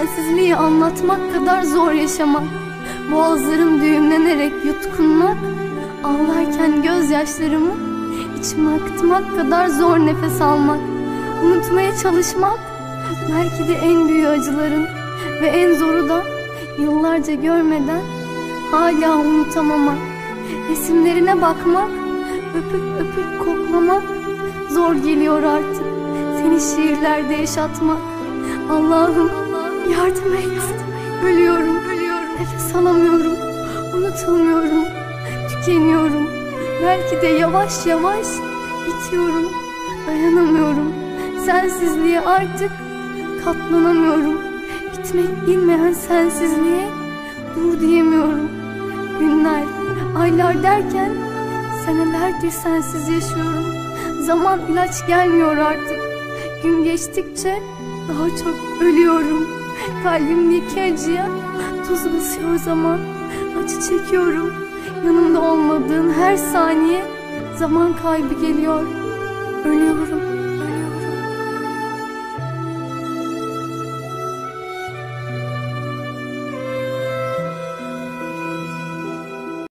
Sensizliği anlatmak kadar zor yaşamak Boğazlarım düğümlenerek yutkunmak Ağlarken gözyaşlarımı içime akıtmak kadar zor nefes almak Unutmaya çalışmak belki de en büyük acıların Ve en zoru da yıllarca görmeden hala unutamamak Resimlerine bakmak, öpüp öpüp koklamak Zor geliyor artık. Seni şiirlerde yaşatmak. Allah'ım yardım et. Ölüyorum, ölüyorum. Nefes alamıyorum. Unutamıyorum. Tükeniyorum. Belki de yavaş yavaş bitiyorum. Dayanamıyorum. Sensizliğe artık katlanamıyorum. Bitmek bilmeyen sensizliğe dur diyemiyorum. Günler, aylar derken senelerdir sensiz yaşıyorum. Zaman ilaç gelmiyor artık. Gün geçtikçe daha çok ölüyorum Kalbimdeki acıya tuz basıyor zaman. Acı çekiyorum. Yanımda olmadığın her saniye Zaman kaybı geliyor. Ölüyorum